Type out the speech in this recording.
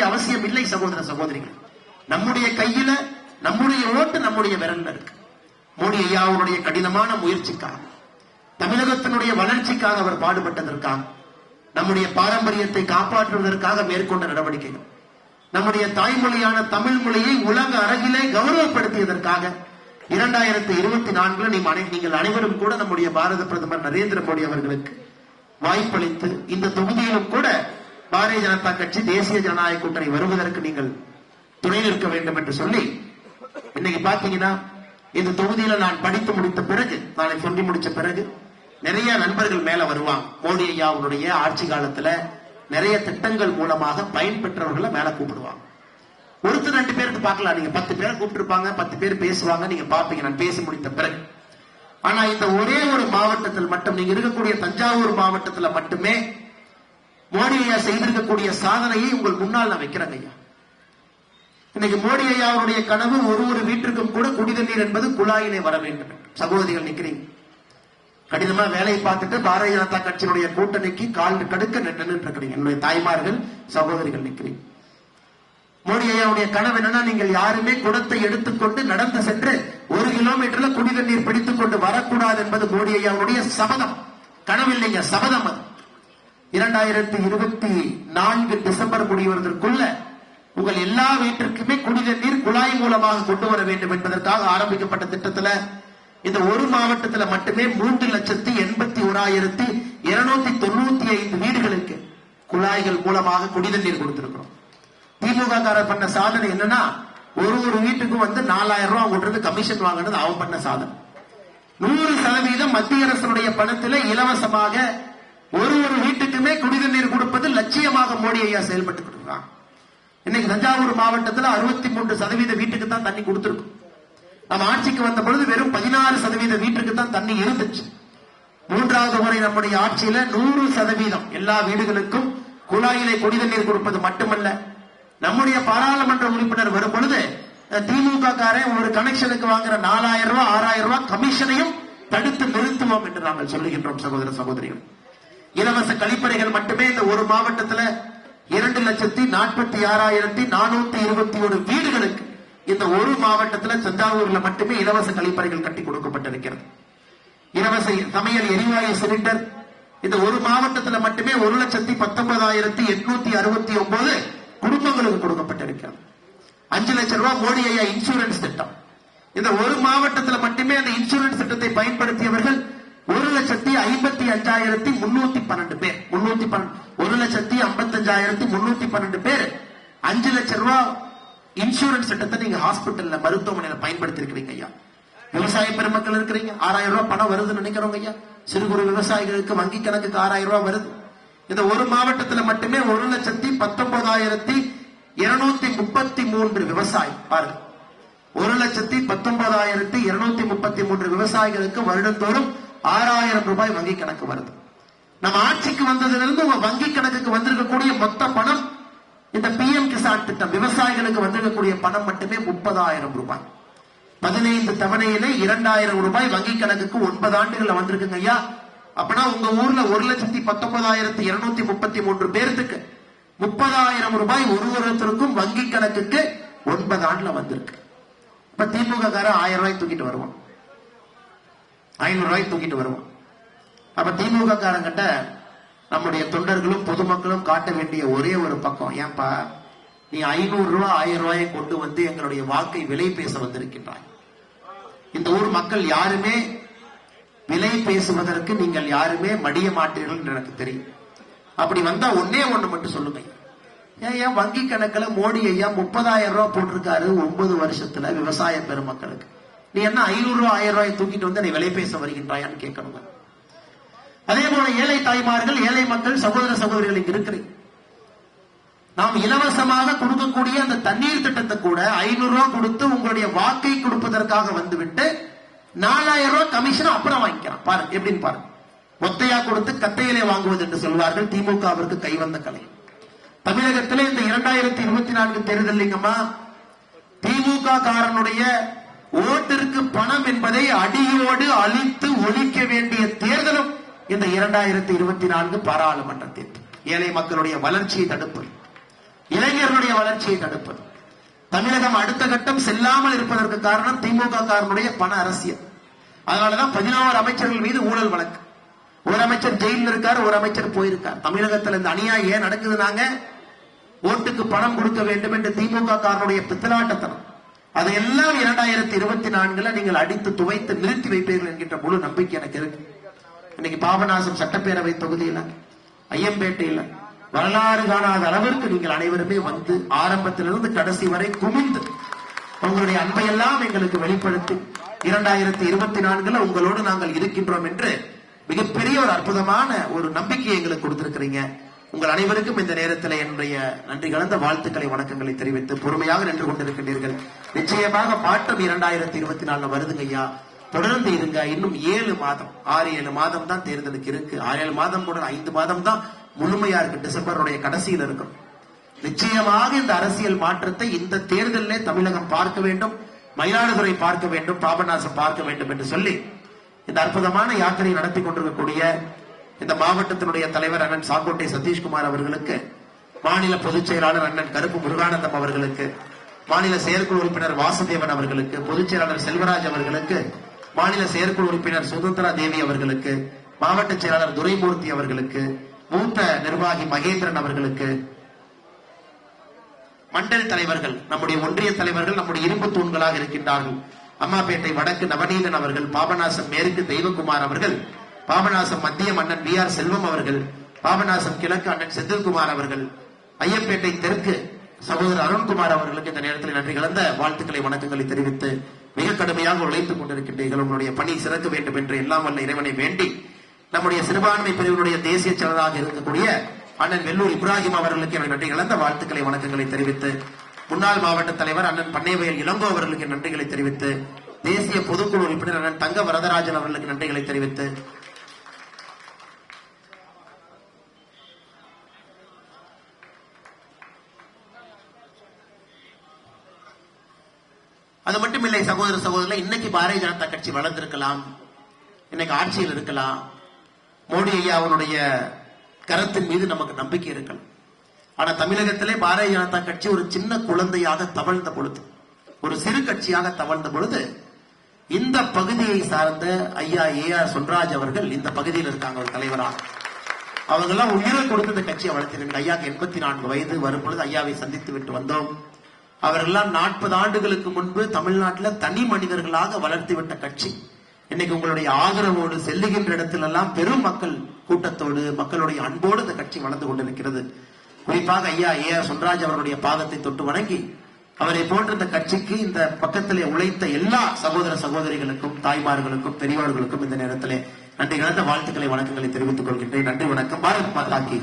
வேண்டிய அவசியம் இல்லை சகோதர சகோதரிகள். நம்முடைய கையில நம்முடைய ஓட்டு நம்முடைய விரல்ல இருக்கு. மோடி ஐயா அவருடைய கடினமான முயற்சிக்காக தமிழகத்தினுடைய வளர்ச்சிக்காக அவர் பாடுபட்டதற்காக நம்முடைய பாரம்பரியத்தை காப்பாற்றுவதற்காக மேற்கொண்ட நடவடிக்கைகள் நம்முடைய தாய்மொழியான தமிழ் மொழியை உலக அரங்கிலே கௌரவப்படுத்தியதற்காக இரண்டாயிரத்தி இருபத்தி நான்குல நீங்கள் அனைவரும் கூட நம்முடைய பாரத பிரதமர் நரேந்திர மோடி அவர்களுக்கு வாய்ப்பளித்து இந்த தொகுதியிலும் கூட பாரதிய ஜனதா கட்சி தேசிய ஜனநாயக கூட்டணி வருவதற்கு நீங்கள் துணை நிற்க வேண்டும் என்று சொல்லி இன்னைக்கு பாத்தீங்கன்னா இந்த தொகுதியில நான் படித்து முடித்த பிறகு நாளை சொல்லி முடிச்ச பிறகு நிறைய நண்பர்கள் மேல வருவாங்க. மோடி ஐயா அவருடைய ஆட்சி காலத்துல நிறைய திட்டங்கள் மூலமாக பயன்பெற்றவர்களை மேல கூப்பிடுவாங்க. ஒருத்தர் ரெண்டு பேருக்கு பார்க்கலாம். நீங்க பத்து பேர் கூப்பிட்டுருப்பாங்க பத்து பேர் பேசுவாங்க நீங்க பாப்பீங்க நான் பேசி முடித்த பிறகு. ஆனா இந்த ஒரே ஒரு மாவட்டத்தில் மட்டும் நீங்க இருக்கக்கூடிய தஞ்சாவூர் மாவட்டத்துல மட்டுமே மோடி ஐயா செய்திருக்கக்கூடிய சாதனையை உங்கள் முன்னால் நான் வைக்கிறேங்க ஐயா. இன்னைக்கு மோடி ஐயா அவருடைய கனவு ஒரு ஒரு வீட்டிற்கும் கூட குடிதண்ணீர் என்பது குழாயிலே வர வேண்டும். சகோதரிகள் நிக்கிறீங்க. கடினமா வேலையை பார்த்துட்டு பாரதிய ஜனதா கட்சியினுடைய கூட்டணிக்கு கால் கடுக்க நின்று இருக்கிறீங்க என்னுடைய தாய்மார்கள் சகோதரிகள் நிக்கிறீங்க. மோடி ஐயாவுடைய கனவு என்னன்னா நீங்கள் யாருமே குடத்தை எடுத்துக்கொண்டு நடந்து சென்று ஒரு கிலோமீட்டர்ல குடிதண்ணீர் பிடித்துக் கொண்டு வரக்கூடாது என்பது மோடி ஐயாவுடைய சபதம். கனவு இல்லைங்க சபதம் அது. இரண்டாயிரத்தி இருபத்தி நான்கு டிசம்பர் முடிவதற்குள்ள உங்கள் எல்லா வீட்டிற்குமே குடிதண்ணீர் குழாய் மூலமாக கொண்டு வர வேண்டும் என்பதற்காக ஆரம்பிக்கப்பட்ட திட்டத்துல இந்த ஒரு மாவட்டத்துல மட்டுமே மூன்று லட்சத்தி எண்பத்தி ஓராயிரத்தி இருநூத்தி தொண்ணூத்தி ஐந்து வீடுகளுக்கு குழாய்கள் மூலமாக குடிதண்ணீர் கொடுத்திருக்கிறோம். திமுக காரர் பண்ண சாதனை என்னன்னா ஒரு ஒரு வீட்டுக்கும் வந்து நாலாயிரம் ரூபாய் கொடுத்து கமிஷன் வாங்கினது அவன் பண்ண சாதனை. நூறு சதவீதம் மத்திய அரசனுடைய பணத்துல இலவசமாக ஒரு ஒரு வீட்டுக்குமே குடிநீர் கொடுப்பது லட்சியமாக மோடி ஐயா செயல்பட்டு இன்னைக்கு தஞ்சாவூர் மாவட்டத்துல அறுபத்தி மூன்று சதவீத வீட்டுக்கு தான் தண்ணி கொடுத்துருக்கோம். நம்ம ஆட்சிக்கு வந்த பொழுது வெறும் பதினாறு சதவீத வீட்டுக்கு தான் தண்ணி இருந்துச்சு. மூன்றாவது முறை நம்முடைய ஆட்சியில நூறு சதவீதம் எல்லா வீடுகளுக்கும் குழாயிலே குடிநீர் கொடுப்பது மட்டுமல்ல. நம்முடைய பாராளுமன்ற உறுப்பினர் வரும் பொழுது திமுக காரன் ஒரு கனெக்ஷனுக்கு வாங்குற நாலாயிரம் ரூபாய் ஆறாயிரம் ரூபாய் கமிஷனையும் தடுத்து நிறுத்துவோம் என்று நாங்கள் சொல்லுகின்றோம் சகோதர சகோதரிகள். இலவச கழிப்பறைகள் மட்டுமே இந்த ஒரு மாவட்டத்துல இரண்டு லட்சத்தி நாற்பத்தி ஆறாயிரத்தி நானூத்தி இருபத்தி ஒரு வீடுகளுக்கு இந்த ஒரு மாவட்டத்துல தஞ்சாவூர்ல மட்டுமே இலவச கழிப்பறைகள் கட்டி கொடுக்கப்பட்டிருக்கிறது. இலவச சமையல் எரிவாயு சிலிண்டர் இந்த ஒரு மாவட்டத்துல மட்டுமே ஒரு லட்சத்தி பத்தொன்பதாயிரத்தி எட்நூத்தி அறுபத்தி ஒன்பது குடும்பங்களுக்கு கொடுக்கப்பட்டிருக்கிறது. அஞ்சு லட்சம் ரூபாய் மோடி ஐயா இன்சூரன்ஸ் திட்டம். இந்த ஒரு மாவட்டத்துல மட்டுமே அந்த இன்சூரன்ஸ் திட்டத்தை பயன்படுத்தியவர்கள் ஒரு லட்சத்தி ஐம்பத்தி அஞ்சாயிரத்தி முன்னூத்தி பன்னெண்டு பேர். முன்னூத்தி ஒரு லட்சத்தி ஐம்பத்தி அஞ்சாயிரத்தி முன்னூத்தி பன்னெண்டு பேர். அஞ்சு லட்சம் ரூபாய் இன்சூரன்ஸ் திட்டத்தை நீங்க ஹாஸ்பிட்டல்ல மருத்துவமனையில பயன்படுத்தி இருக்கிறீங்க ஐயா. விவசாய பெருமக்கள் இருக்கிறீங்க ஆறாயிரம் ரூபாய் பணம் வருதுன்னு நினைக்கிறோங்க ஐயா. சிறு குறு விவசாயிகளுக்கு வங்கி கணக்குக்கு ஆறாயிரம் ரூபாய் வருது. இந்த ஒரு மாவட்டத்துல மட்டுமே ஒரு லட்சத்தி பத்தொன்பதாயிரத்தி இருநூத்தி முப்பத்தி மூன்று விவசாயி பாருங்க. ஒரு லட்சத்தி பத்தொன்பதாயிரத்தி இருநூத்தி முப்பத்தி மூன்று விவசாயிகளுக்கு வருடந்தோறும் ஆறாயிரம் ரூபாய் வங்கி கணக்கு வருது. நம்ம ஆட்சிக்கு வந்ததிலிருந்து உங்க வங்கி கணக்குக்கு வந்திருக்கக்கூடிய மொத்த பணம் இந்த பி எம் கிசான் திட்டம் விவசாயிகளுக்கு வந்திருக்கக்கூடிய பணம் மட்டுமே முப்பதாயிரம் ரூபாய். பதினைந்து தவணையிலே இரண்டாயிரம் ரூபாய் வங்கி கணக்குக்கு ஒன்பது ஆண்டுகள்ல வந்திருக்குங்க ஐயா. அப்படின்னா உங்க ஊர்ல ஒரு லட்சத்தி பத்தொன்பதாயிரத்தி இருநூத்தி முப்பத்தி மூன்று பேர்த்துக்கு முப்பதாயிரம் ரூபாய் ஒரு ஒருத்தருக்கும் வங்கி கணக்குக்கு ஒன்பது ஆண்டுல வந்திருக்கு. இப்ப திமுக கார ஆயிரம் ரூபாய் தூக்கிட்டு வருவான். ஐநூறு ரூபாய் தூக்கிட்டு வருவான். அப்ப திமுக காரங்கிட்ட நம்முடைய தொண்டர்களும் பொதுமக்களும் காட்ட வேண்டிய ஒரே ஒரு பக்கம் ஏன்பா நீ ஐநூறு ரூபாய் ஆயிரம் ரூபாயை கொண்டு வந்து எங்களுடைய வாக்கை விலை பேச வந்திருக்கின்றாய். இந்த ஊர் மக்கள் யாருமே விலை பேசுவதற்கு நீங்கள் யாருமே மடிய மாட்டீர்கள் என்று எனக்கு தெரியும். அப்படி வந்தா ஒன்னே ஒண்ணு மட்டும் சொல்லுங்க. ஏன் ஏன் வங்கி கணக்குல மோடி ஐயா முப்பதாயிரம் ரூபாய் போட்டிருக்காரு ஒன்பது வருஷத்துல விவசாய பெருமக்களுக்கு. நீ என்ன ஐநூறு ரூபாய் ஆயிரம் ரூபாய் தூக்கிட்டு வந்து நீ விலை பேச வருகின்றாயான்னு கேட்கணும் அதே போல ஏழை தாய்மார்கள் ஏழை மக்கள் சகோதர சகோதரிகள் இங்க இருக்கிறீங்க நாம் இலவசமாக கொடுக்கக்கூடிய அந்த தண்ணீர் திட்டத்தை கூட ஐநூறு ரூபாய் கொடுத்து உங்களுடைய வாக்கை கொடுப்பதற்காக வந்துவிட்டு நாலாயிரம் ரூபாய் கமிஷன் அப்புறம் வாங்கிக்கலாம். பாரு எப்படின்னு பாருங்க. ஒத்தையா கொடுத்து கத்தையிலே வாங்குவது என்று சொல்வார்கள் திமுகவிற்கு கைவந்த கலை. தமிழகத்திலே இந்த இரண்டாயிரத்தி இருபத்தி நான்கு தேர்தல் இல்லைங்கம்மா திமுக காரனுடைய ஓட்டிற்கு பணம் என்பதை அடியோடு அழித்து ஒழிக்க வேண்டிய தேர்தலும் இந்த இரண்டாயிரத்தி இருபத்தி நான்கு பாராளுமன்ற தேர்தல் ஏழை மக்களுடைய வளர்ச்சியை தடுப்பது இளைஞர்களுடைய வளர்ச்சியை தடுப்பது தமிழகம் அடுத்த கட்டம் செல்லாமல் இருப்பதற்கு காரணம் திமுக காரனுடைய பண அரசியல். அதனாலதான் பதினோரு அமைச்சர்கள் மீது ஊழல் வழக்கு. ஒரு அமைச்சர் ஜெயிலில் இருக்கார் ஒரு அமைச்சர் போயிருக்கார். தமிழகத்தில் இந்த அநியாயம் ஏன் நடக்குதுனாங்க ஓட்டுக்கு பணம் கொடுக்க வேண்டும் என்று திமுக காரனுடைய பித்தலாட்டத்தனம். அதையெல்லாம் இரண்டாயிரத்தி இருபத்தி நான்குல நீங்கள் அடித்து துவைத்து நிறுத்தி வைப்பீர்கள் என்கின்ற முழு நம்பிக்கை எனக்கு இருக்கு. இன்னைக்கு பாபநாசம் சட்டப்பேரவை தொகுதியில ஐயம்பேட்டையில வரலாறு காணாத அளவிற்கு நீங்கள் அனைவருமே வந்து ஆரம்பத்திலிருந்து கடைசி வரை குமிந்து உங்களுடைய அன்பையெல்லாம் எங்களுக்கு வெளிப்படுத்தி இரண்டாயிரத்தி இருபத்தி நான்குல உங்களோடு நாங்கள் இருக்கின்றோம் என்று மிகப்பெரிய ஒரு அற்புதமான ஒரு நம்பிக்கையை எங்களுக்கு கொடுத்திருக்கிறீங்க. உங்கள் அனைவருக்கும் இந்த நேரத்தில் என்னுடைய நன்றி கலந்த வாழ்த்துக்களை வணக்கங்களை தெரிவித்து பொறுமையாக நின்று கொண்டிருக்கின்றீர்கள். நிச்சயமாக பாட்டம் இரண்டாயிரத்தி இருபத்தி நாலுல வருதுங்க ஐயா. தொடர்ந்து இருங்க. இன்னும் ஏழு மாதம் ஆறு ஏழு மாதம் தான் தேர்தலுக்கு இருக்கு. ஆறு ஏழு மாதம் கூட ஐந்து மாதம் தான் முழுமையா இருக்கு. டிசம்பருடைய கடைசியில் இருக்கும். நிச்சயமாக இந்த அரசியல் மாற்றத்தை இந்த தேர்தலிலே தமிழகம் பார்க்க வேண்டும் மயிலாடுதுறை பார்க்க வேண்டும் பாபநாசம் பார்க்க வேண்டும் என்று சொல்லி இந்த அற்புதமான யாத்திரை நடத்தி கொண்டிருக்கக்கூடிய இந்த மாவட்டத்தினுடைய தலைவர் அண்ணன் சாங்கோட்டை சதீஷ்குமார் அவர்களுக்கு மாநில பொதுச் செயலாளர் அண்ணன் கருப்பு முருகானந்தம் அவர்களுக்கு மாநில செயற்குழு உறுப்பினர் வாசுதேவன் அவர்களுக்கு பொதுச் செயலாளர் செல்வராஜ் அவர்களுக்கு மாநில செயற்குழு உறுப்பினர் சுதந்திரா தேவி அவர்களுக்கு மாவட்ட செயலாளர் துரைமூர்த்தி அவர்களுக்கு மூத்த நிர்வாகி மகேந்திரன் அவர்களுக்கு மண்டல் தலைவர்கள் நம்முடைய ஒன்றிய தலைவர்கள் நம்முடைய இரும்பு தூண்களாக இருக்கின்றார்கள். அம்மாப்பேட்டை வடக்கு நவநீதன் அவர்கள் பாபநாசம் மேற்கு தெய்வகுமார் அவர்கள் பாபநாசம் மத்திய மன்னன் பி ஆர் செல்வம் அவர்கள் பாபநாசம் கிழக்கு அண்ணன் செந்தில்குமார் அவர்கள் ஐயப்பேட்டை தெற்கு சகோதரர் அருண்குமார் அவர்களுக்கு இந்த நேரத்தில் நன்றி கலந்த வாழ்த்துக்களை வணக்கங்களை தெரிவித்து மிக கடுமையாக உழைத்துக் கொண்டிருக்கின்றீர்கள். உங்களுடைய பணி சிறக்க வேண்டும் என்று எல்லாம் வல்ல இறைவனை வேண்டி நம்முடைய சிறுபான்மை பிரிவினுடைய தேசிய செயலராக இருக்கக்கூடிய அண்ணன் வெள்ளூர் இப்ராஹிம் அவர்களுக்கு என்னுடைய நன்றி கலந்த வாழ்த்துக்களை வணக்கங்களை தெரிவித்து முன்னாள் மாவட்ட தலைவர் அண்ணன் பண்ணைவயல் இளங்கோ அவர்களுக்கு நன்றிகளை தெரிவித்து தேசிய பொதுக்குழு உறுப்பினர் அண்ணன் தங்க வரதராஜன் அவர்களுக்கு நன்றிகளை தெரிவித்து அன்புடைய சகோதர சகோதரர் இன்னைக்கு பாரதிய ஜனதா கட்சி வளர்ந்திருக்கலாம். இன்னைக்கு ஆட்சியில் இருக்கலாம். மோடி ஐயா அவனுடைய கரத்தின் மீது நமக்கு நம்பிக்கை இருக்கலாம். ஆனா தமிழகத்திலே பாரதிய ஜனதா கட்சி ஒரு சின்ன குழந்தையாக தவழ்ந்த பொழுது ஒரு சிறு கட்சியாக தவழ்ந்த பொழுது இந்த பகுதியை சார்ந்த ஐயா ஏ ஆர் சொல்ராஜ் அவர்கள் இந்த பகுதியில் இருக்காங்க ஒரு தலைவராக. அவங்க எல்லாம் உயிரை கொடுத்து இந்த கட்சியை வளர்த்திருக்க ஐயாக்கு எண்பத்தி நான்கு வயது வரும் பொழுது ஐயாவை சந்தித்து விட்டு வந்தோம். அவரெல்லாம் நாற்பது ஆண்டுகளுக்கு முன்பு தமிழ்நாட்டில் தனி மனிதர்களாக வளர்த்து விட்ட கட்சி. இன்னைக்கு உங்களுடைய ஆதரவோடு செல்லுகின்ற இடத்திலெல்லாம் பெரும் மக்கள் கூட்டத்தோடு மக்களுடைய அன்போடு இந்த கட்சி வளர்ந்து கொண்டிருக்கிறது. குறிப்பாக ஐயா ஏ ஆர் சொன்ராஜ் அவருடைய பாதத்தை தொட்டு வணங்கி அவரை போன்ற இந்த கட்சிக்கு இந்த பக்கத்திலே உழைத்த எல்லா சகோதர சகோதரிகளுக்கும் தாய்மார்களுக்கும் பெரியவர்களுக்கும் இந்த நேரத்திலே நன்றி கலந்த வாழ்த்துக்களை வணக்கங்களை தெரிவித்துக் கொள்கின்றேன். நன்றி வணக்கம். பாரத் மாதா கி